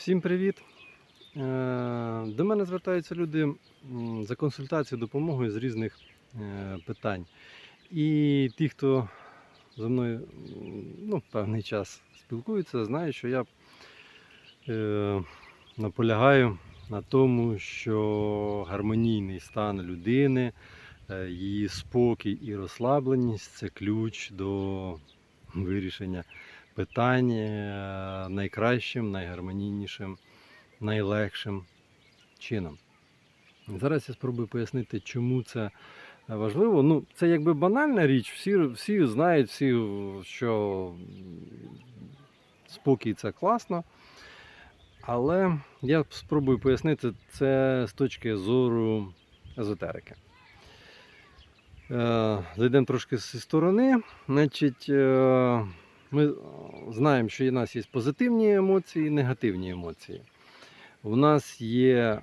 Всім привіт! Е, До мене звертаються люди за консультацією, допомогою з різних е, питань. І ті, хто зі мною ну, певний час спілкується, знають, що я е, наполягаю на тому, що гармонійний стан людини, її спокій і розслабленість це ключ до вирішення питань е, найкращим, найгармонійнішим, найлегшим чином. Зараз я спробую пояснити, чому це важливо. Ну, це якби банальна річ, всі, всі знають, всі, що спокій це класно. Але я спробую пояснити це з точки зору езотерики. Е, Зайдемо трошки зі сторони. Значить, е, ми е, знаємо, що у нас є позитивні емоції і негативні емоції. У нас є е,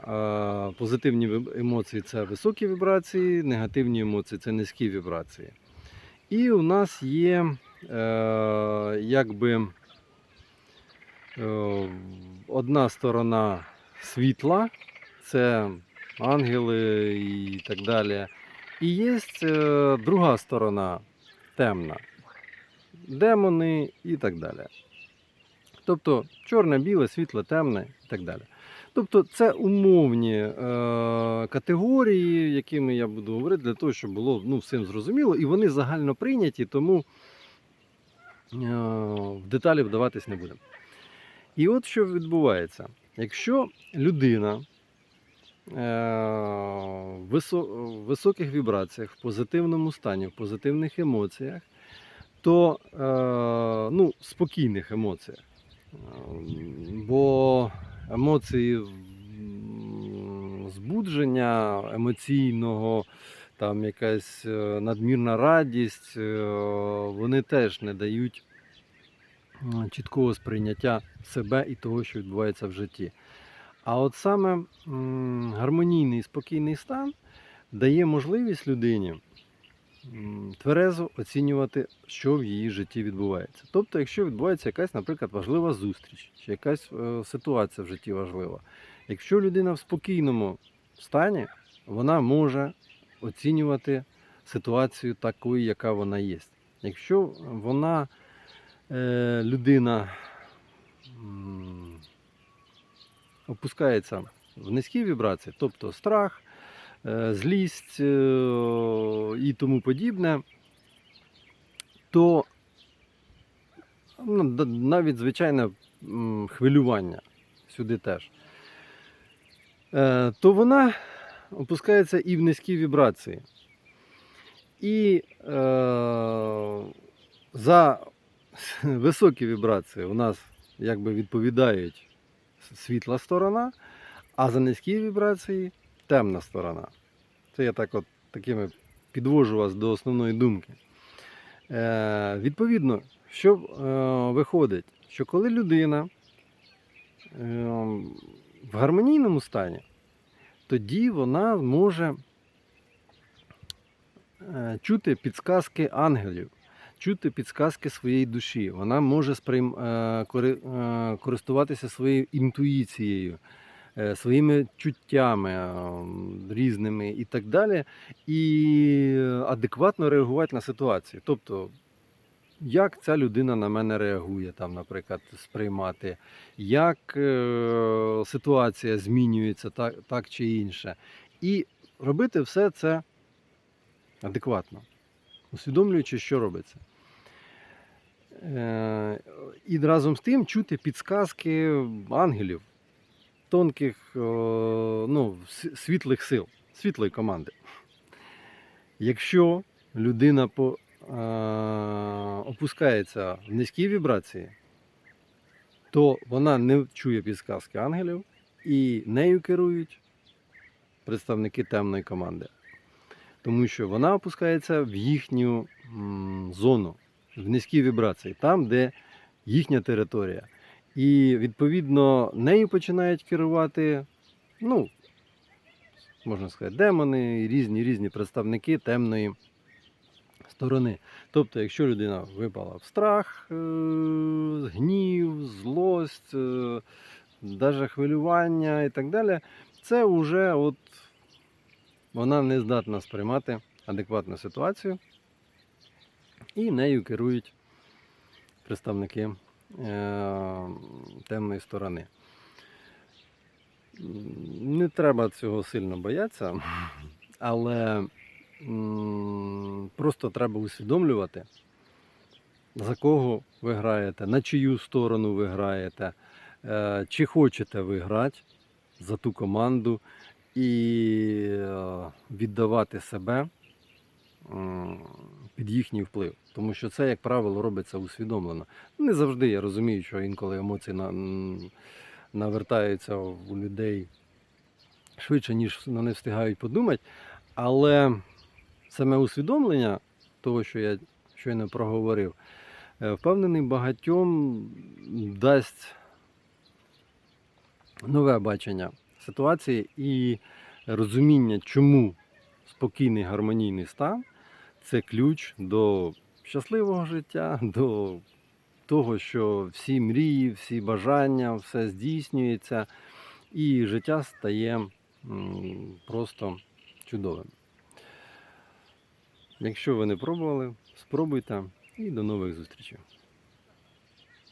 позитивні емоції це високі вібрації, негативні емоції це низькі вібрації. І у нас є е, якби е, одна сторона світла, це ангели і так далі. І є е, друга сторона темна демони і так далі. Тобто чорне, біле, світле, темне і так далі. Тобто це умовні е, категорії, якими я буду говорити, для того, щоб було ну, всім зрозуміло, і вони загально прийняті, тому е, в деталі вдаватись не будемо. І от що відбувається. Якщо людина е, в високих вібраціях, в позитивному стані, в позитивних емоціях, то е, ну, спокійних емоціях. Е, Бо емоції збудження емоційного, там якась е, надмірна радість, вони теж не дають чіткого сприйняття себе і того, що відбувається в житті. А от саме гармонійний спокійний стан дає можливість людині тверезо оцінювати, що в її житті відбувається. Тобто, якщо відбувається якась, наприклад, важлива зустріч, чи якась е, ситуація в житті важлива, якщо людина в спокійному стані, вона може оцінювати ситуацію такою, яка вона є. Якщо вона е, людина опускається в низькі вібрації, тобто страх, злість е, і тому подібне, то ну, навіть звичайне хвилювання сюди теж, е, то вона опускається і в низькі вібрації. І е, за високі вібрації у нас якби відповідають світла сторона, а за низькі вібрації темна сторона. Це я так от такими підвожу вас до основної думки. Е, відповідно, що е, виходить, що коли людина е, в гармонійному стані, тоді вона може е, чути підсказки ангелів, чути підсказки своєї душі. Вона може сприйм, е, е, користуватися своєю інтуїцією, своїми чуттями е, різними і так далі, і адекватно реагувати на ситуацію. Тобто, як ця людина на мене реагує, там, наприклад, сприймати, як е, ситуація змінюється так, так чи інше. І робити все це адекватно, усвідомлюючи, що робиться. Е, і разом з тим чути підсказки ангелів, тонких, е, ну, світлих сил, світлої команди. Якщо людина по, е, опускається в низькі вібрації, то вона не чує підсказки ангелів і нею керують представники темної команди. Тому що вона опускається в їхню зону, в низькі вібрації, там, де їхня територія. І відповідно нею починають керувати, ну, можна сказати, демони різні різні представники темної сторони. Тобто, якщо людина випала в страх, е, гнів, злость, е, навіть хвилювання і так далі, це вже от вона не здатна сприймати адекватну ситуацію, і нею керують представники е, темної сторони. Не треба цього сильно боятися, але просто треба усвідомлювати, за кого ви граєте, на чию сторону ви граєте, е, чи хочете ви грати за ту команду і е, віддавати себе під їхній вплив. Тому що це, як правило, робиться усвідомлено. Не завжди я розумію, що інколи емоції на, навертаються у людей швидше, ніж вони встигають подумати. Але саме усвідомлення того, що я щойно проговорив, е, впевнений, багатьом дасть нове бачення ситуації і розуміння, чому спокійний гармонійний стан це ключ до щасливого життя, до того, що всі мрії, всі бажання, все здійснюється, і життя стає просто чудовим. Якщо ви не пробували, спробуйте і до нових зустрічей.